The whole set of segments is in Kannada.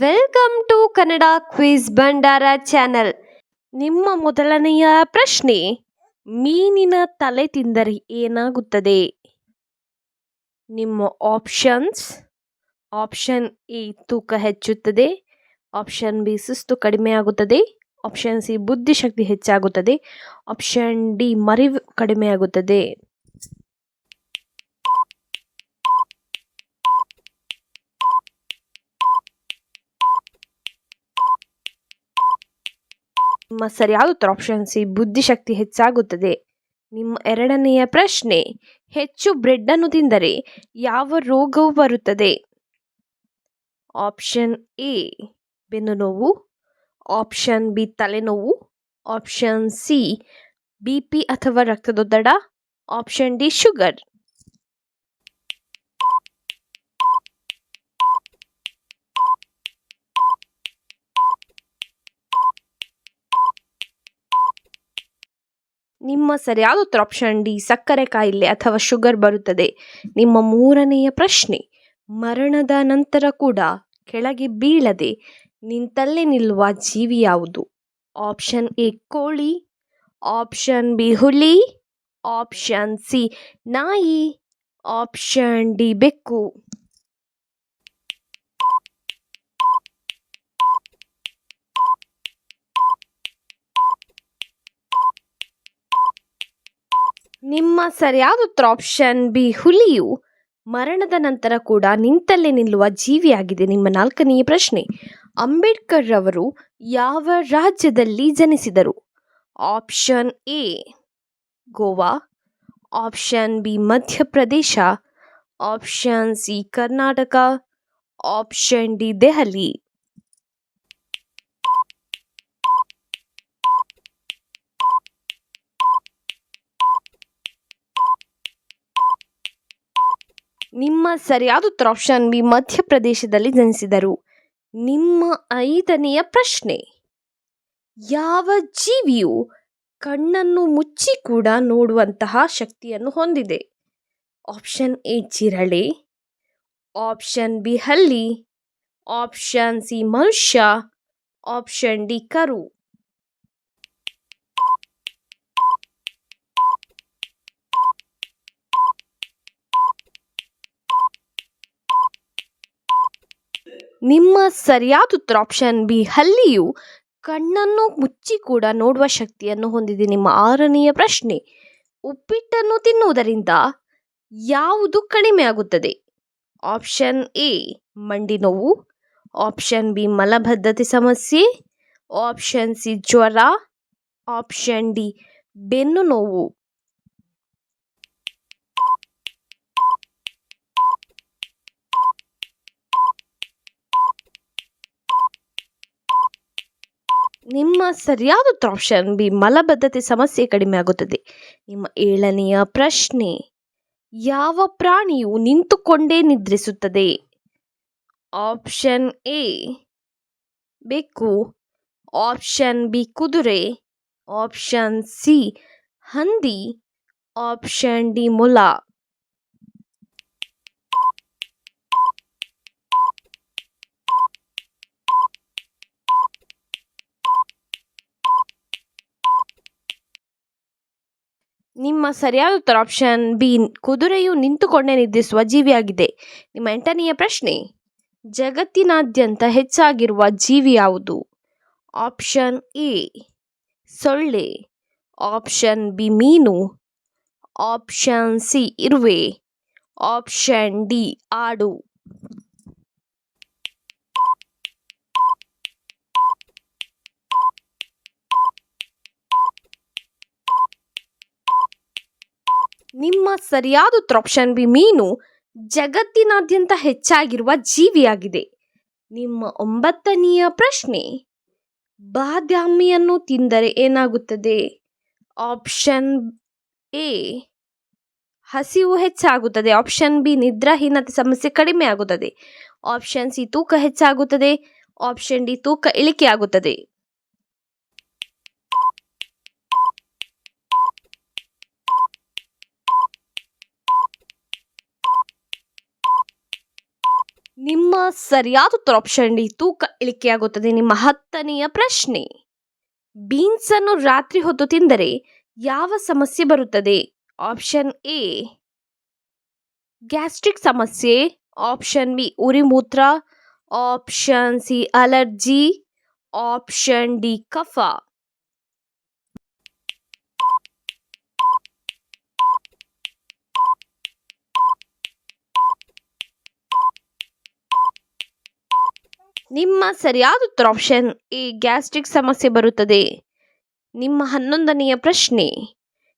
Welcome to Kannada quiz Bhandara channel ನಿಮ್ಮ ಮೊದಲನೆಯ ಪ್ರಶ್ನೆ, ಮೀನಿನ ತಲೆ ತಿಂದರೆ ಏನಾಗುತ್ತದೆ? ನಿಮ್ಮ ಆಪ್ಷನ್ಸ್ ಆಪ್ಷನ್ ಎ, ತೂಕ ಹೆಚ್ಚುತ್ತದೆ. ಆಪ್ಷನ್ ಬಿ, ಸುಸ್ತು ಕಡಿಮೆ ಆಗುತ್ತದೆ. ಆಪ್ಷನ್ ಸಿ, ಬುದ್ಧಿಶಕ್ತಿ ಹೆಚ್ಚಾಗುತ್ತದೆ. ಆಪ್ಷನ್ ಡಿ, ಮರಿವು ಕಡಿಮೆ ನಿಮ್ಮ ಸರಿಯಾದ ಆಪ್ಷನ್ ಸಿ ಬುದ್ಧಿಶಕ್ತಿ ಹೆಚ್ಚಾಗುತ್ತದೆ. ನಿಮ್ಮ ಎರಡನೆಯ ಪ್ರಶ್ನೆ, ಹೆಚ್ಚು ಬ್ರೆಡ್ ಅನ್ನು ತಿಂದರೆ ಯಾವ ರೋಗವು ಬರುತ್ತದೆ? ಆಪ್ಷನ್ ಎ ಬೆನ್ನು ನೋವು. ಆಪ್ಷನ್ ಬಿ ತಲೆನೋವು. ಆಪ್ಷನ್ ಸಿ ಬಿ ಪಿ ಅಥವಾ ರಕ್ತದೊತ್ತಡ. ಆಪ್ಷನ್ ಡಿ ಶುಗರ್ ನಿಮ್ಮ ಸರಿಯಾದ ಉತ್ತರ ಆಪ್ಷನ್ ಡಿ ಸಕ್ಕರೆ ಕಾಯಿಲೆ ಅಥವಾ ಶುಗರ್ ಬರುತ್ತದೆ. ನಿಮ್ಮ ಮೂರನೆಯ ಪ್ರಶ್ನೆ, ಮರಣದ ನಂತರ ಕೂಡ ಕೆಳಗೆ ಬೀಳದೆ ನಿಂತಲ್ಲೇ ನಿಲ್ಲುವ ಜೀವಿ ಯಾವುದು? ಆಪ್ಷನ್ ಎ ಕೋಳಿ. ಆಪ್ಷನ್ ಬಿ ಹುಲಿ. ಆಪ್ಷನ್ ಸಿ ನಾಯಿ. ಆಪ್ಷನ್ ಡಿ ಬೆಕ್ಕು. ನಿಮ್ಮ ಸರಿಯಾದ ಉತ್ತರ ಆಪ್ಷನ್ ಬಿ ಹುಲಿಯು ಮರಣದ ನಂತರ ಕೂಡ ನಿಂತಲ್ಲೇ ನಿಲ್ಲುವ ಜೀವಿಯಾಗಿದೆ ನಿಮ್ಮ ನಾಲ್ಕನೆಯ ಪ್ರಶ್ನೆ. ಅಂಬೇಡ್ಕರ್ ರವರು ಯಾವ ರಾಜ್ಯದಲ್ಲಿ ಜನಿಸಿದರು? Option A Goa. Option B Madhya Pradesh. Option C Karnataka. Option D Delhi. ನಿಮ್ಮ ಸರಿಯಾದ ಉತ್ತರ ಆಪ್ಷನ್ ಬಿ ಮಧ್ಯಪ್ರದೇಶದಲ್ಲಿ ಜನಿಸಿದರು. ನಿಮ್ಮ ಐದನೆಯ ಪ್ರಶ್ನೆ. ಯಾವ ಜೀವಿಯು ಕಣ್ಣನ್ನು ಮುಚ್ಚಿ ಕೂಡ ನೋಡುವಂತಹ ಶಕ್ತಿಯನ್ನು ಹೊಂದಿದೆ? ಆಪ್ಷನ್ ಎ ಜಿರಳೆ ಆಪ್ಷನ್ ಬಿ ಹಲ್ಲಿ ಆಪ್ಷನ್ ಸಿ ಮನುಷ್ಯ ಆಪ್ಷನ್ ಡಿ ಕರು. ನಿಮ್ಮ ಸರಿಯಾದ ಉತ್ತರ ಆಪ್ಷನ್ ಬಿ ಹಲ್ಲಿಯು ಕಣ್ಣನ್ನು ಮುಚ್ಚಿ ಕೂಡ ನೋಡುವ ಶಕ್ತಿಯನ್ನು ಹೊಂದಿದೆ. ನಿಮ್ಮ ಆರನೆಯ ಪ್ರಶ್ನೆ, ಉಪ್ಪಿಟ್ಟನ್ನು ತಿನ್ನುವುದರಿಂದ ಯಾವುದು ಕಡಿಮೆ ಆಗುತ್ತದೆ? ಆಪ್ಷನ್ ಎ ಮಂಡಿ ನೋವು. ಆಪ್ಷನ್ ಬಿ ಮಲಬದ್ಧತೆ ಸಮಸ್ಯೆ. ಆಪ್ಷನ್ ಸಿ ಜ್ವರ. ಆಪ್ಷನ್ ಡಿ ಬೆನ್ನು ನೋವು. ನಿಮ್ಮ ಸರಿಯಾದ ಉತ್ತರ ಆಪ್ಷನ್ ಬಿ ಮಲಬದ್ಧತೆ ಸಮಸ್ಯೆ ಕಡಿಮೆ ಆಗುತ್ತದೆ. ನಿಮ್ಮ ಏಳನೆಯ ಪ್ರಶ್ನೆ, ಯಾವ ಪ್ರಾಣಿಯು ನಿಂತುಕೊಂಡೇ ನಿದ್ರಿಸುತ್ತದೆ? ಆಪ್ಷನ್ ಎ ಬೆಕ್ಕು. ಆಪ್ಷನ್ ಬಿ ಕುದುರೆ. ಆಪ್ಷನ್ ಸಿ ಹಂದಿ. ಆಪ್ಷನ್ ಡಿ ಮೊಲ. ನಿಮ್ಮ ಸರಿಯಾದ ಉತ್ತರ ಆಪ್ಷನ್ ಬಿ ಕುದುರೆಯು ನಿಂತುಕೊಂಡೇ ನಿದ್ರಿಸುವ ಜೀವಿಯಾಗಿದೆ. ನಿಮ್ಮ ಎಂಟನೆಯ ಪ್ರಶ್ನೆ, ಜಗತ್ತಿನಾದ್ಯಂತ ಹೆಚ್ಚಾಗಿರುವ ಜೀವಿ ಯಾವುದು? ಆಪ್ಷನ್ ಎ ಸೊಳ್ಳೆ. ಆಪ್ಷನ್ ಬಿ ಮೀನು. ಆಪ್ಷನ್ ಸಿ ಇರುವೆ. ಆಪ್ಷನ್ ಡಿ ಆಡು. ನಿಮ್ಮ ಸರಿಯಾದ ಉತ್ತರ ಆಪ್ಷನ್ ಬಿ ಮೀನು ಜಗತ್ತಿನಾದ್ಯಂತ ಹೆಚ್ಚಾಗಿರುವ ಜೀವಿಯಾಗಿದೆ. ನಿಮ್ಮ ಒಂಬತ್ತನೆಯ ಪ್ರಶ್ನೆ, ಬಾದಾಮಿಯನ್ನು ತಿಂದರೆ ಏನಾಗುತ್ತದೆ? ಆಪ್ಷನ್ ಎ, ಹಸಿವು ಹೆಚ್ಚಾಗುತ್ತದೆ. ಆಪ್ಷನ್ ಬಿ, ನಿದ್ರಾಹೀನತೆ ಸಮಸ್ಯೆ ಕಡಿಮೆ ಆಗುತ್ತದೆ. ಆಪ್ಷನ್ ಸಿ, ತೂಕ ಹೆಚ್ಚಾಗುತ್ತದೆ. ಆಪ್ಷನ್ ಡಿ, ತೂಕ ಇಳಿಕೆ ನಿಮ್ಮ ಸರಿಯಾದ ಉತ್ತರ ಆಪ್ಷನ್ ಡಿ ತೂಕ ಇಳಿಕೆಯಾಗುತ್ತದೆ. ನಿಮ್ಮ ಹತ್ತನೆಯ ಪ್ರಶ್ನೆ ಬೀನ್ಸ್ ಅನ್ನು ರಾತ್ರಿ ಹೊತ್ತು ತಿಂದರೆ ಯಾವ ಸಮಸ್ಯೆ ಬರುತ್ತದೆ? ಆಪ್ಷನ್ ಎ ಗ್ಯಾಸ್ಟ್ರಿಕ್ ಸಮಸ್ಯೆ. Option B ಉರಿಮೂತ್ರ option C allergy option D ಕಫ. ನಿಮ್ಮ ಸರಿಯಾದ ಉತ್ತರ ಆಪ್ಷನ್ ಎ ಗ್ಯಾಸ್ಟ್ರಿಕ್ ಸಮಸ್ಯೆ ಬರುತ್ತದೆ. ನಿಮ್ಮ ಹನ್ನೊಂದನೆಯ ಪ್ರಶ್ನೆ,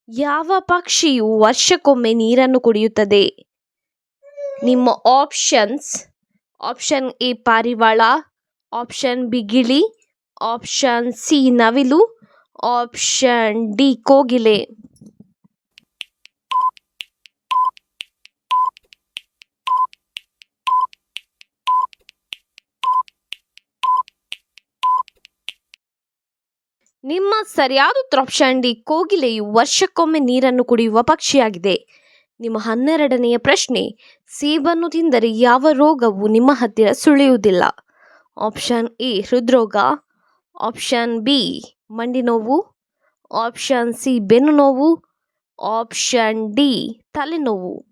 ಯಾವ ಪಕ್ಷಿಯು ವರ್ಷಕ್ಕೊಮ್ಮೆ ನೀರನ್ನು ಕುಡಿಯುತ್ತದೆ? ನಿಮ್ಮ ಆಪ್ಷನ್ಸ್ ಆಪ್ಷನ್ ಎ ಪಾರಿವಾಳ ಆಪ್ಷನ್ ಬಿ ಗಿಳಿ ಆಪ್ಷನ್ ಸಿ ನವಿಲು ಆಪ್ಷನ್ ಡಿ ಕೋಗಿಲೆ. ನಿಮ್ಮ ಸರಿಯಾದ ಉತ್ತರ ಆಪ್ಷನ್ ಡಿ ಕೋಗಿಲೆಯು ವರ್ಷಕ್ಕೊಮ್ಮೆ ನೀರನ್ನು ಕುಡಿಯುವ ಪಕ್ಷಿಯಾಗಿದೆ. ನಿಮ್ಮ ಹನ್ನೆರಡನೆಯ ಪ್ರಶ್ನೆ, ಸೇಬನ್ನು ತಿಂದರೆ ಯಾವ ರೋಗವು ನಿಮ್ಮ ಹತ್ತಿರ ಸುಳಿಯುವುದಿಲ್ಲ. ಆಪ್ಷನ್ ಎ, ಹೃದ್ರೋಗ. ಆಪ್ಷನ್ ಬಿ, ಮಂಡಿ ನೋವು. ಆಪ್ಷನ್ ಸಿ, ಬೆನ್ನು ನೋವು. ಆಪ್ಷನ್ ಡಿ, ತಲೆನೋವು.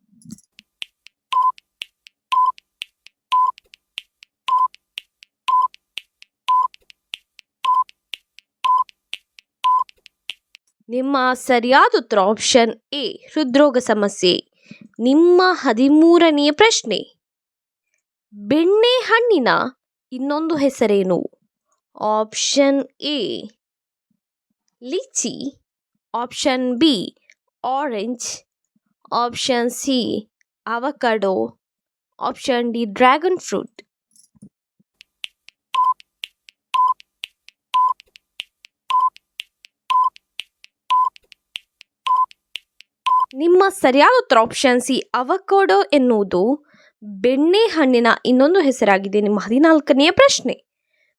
ನಿಮ್ಮ ಸರಿಯಾದ ಉತ್ತರ ಆಪ್ಷನ್ ಎ ಹೃದ್ರೋಗ ಸಮಸ್ಯೆ. ನಿಮ್ಮ ಹದಿಮೂರನೆಯ ಪ್ರಶ್ನೆ. ಬೆಣ್ಣೆ ಹಣ್ಣಿನ ಇನ್ನೊಂದು ಹೆಸರೇನು? Option A lychee. Option B orange option C avocado option D dragon fruit ನಿಮ್ಮ ಸರಿಯಾದ ಉತ್ತರ ಆಪ್ಷನ್ ಸಿ ಅವಕಾಡೋ ಎನ್ನುವುದು ಬೆಣ್ಣೆ ಹಣ್ಣಿನ ಇನ್ನೊಂದು ಹೆಸರಾಗಿದೆ. ನಿಮ್ಮ ಹದಿನಾಲ್ಕನೆಯ ಪ್ರಶ್ನೆ.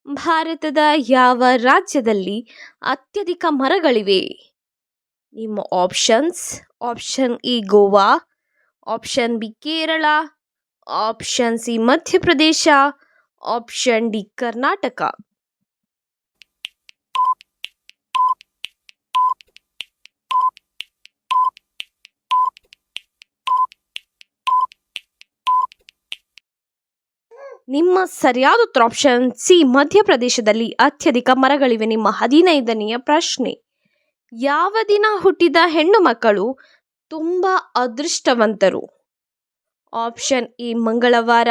ಭಾರತದ ಯಾವ ರಾಜ್ಯದಲ್ಲಿ ಅತ್ಯಧಿಕ ಮರಗಳಿವೆ? ನಿಮ್ಮ options option E Goa option B Kerala option C Madhya Pradesh option D Karnataka. ನಿಮ್ಮ ಸರಿಯಾದ ಉತ್ತರ ಆಪ್ಷನ್ ಸಿ ಮಧ್ಯಪ್ರದೇಶದಲ್ಲಿ ಅತ್ಯಧಿಕ ಮರಗಳಿವೆ. ನಿಮ್ಮ ಹದಿನೈದನೆಯ ಪ್ರಶ್ನೆ. ಯಾವ ದಿನ ಹುಟ್ಟಿದ ಹೆಣ್ಣು ಮಕ್ಕಳು ತುಂಬ ಅದೃಷ್ಟವಂತರು? ಆಪ್ಷನ್ ಎ ಮಂಗಳವಾರ.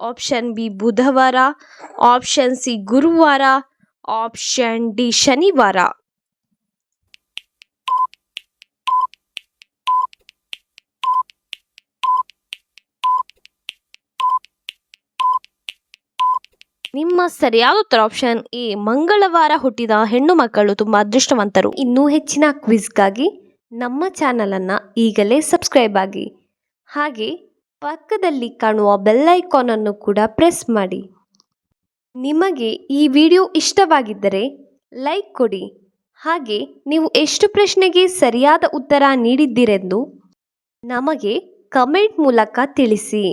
ಆಪ್ಷನ್ ಬಿ ಬುಧವಾರ. ಆಪ್ಷನ್ ಸಿ ಗುರುವಾರ. ಆಪ್ಷನ್ ಡಿ ಶನಿವಾರ. ನಿಮ್ಮ ಸರಿಯಾದ ಉತ್ತರ ಆಪ್ಷನ್ ಎ ಮಂಗಳವಾರ ಹುಟ್ಟಿದ ಹೆಣ್ಣು ಮಕ್ಕಳು ತುಂಬ ಅದೃಷ್ಟವಂತರು. ಇನ್ನೂ ಹೆಚ್ಚಿನ ಕ್ವಿಜ್ಗಾಗಿ ನಮ್ಮ ಚಾನಲನ್ನು ಈಗಲೇ ಸಬ್ಸ್ಕ್ರೈಬ್ ಆಗಿ. ಹಾಗೆ ಪಕ್ಕದಲ್ಲಿ ಕಾಣುವ ಬೆಲ್ ಐಕಾನನ್ನು ಕೂಡ ಪ್ರೆಸ್ ಮಾಡಿ. ನಿಮಗೆ ಈ ವಿಡಿಯೋ ಇಷ್ಟವಾಗಿದ್ದರೆ ಲೈಕ್ ಕೊಡಿ. ಹಾಗೆ ನೀವು ಎಷ್ಟು ಪ್ರಶ್ನೆಗೆ ಸರಿಯಾದ ಉತ್ತರ ನೀಡಿದ್ದೀರೆಂದು ನಮಗೆ ಕಮೆಂಟ್ ಮೂಲಕ ತಿಳಿಸಿ.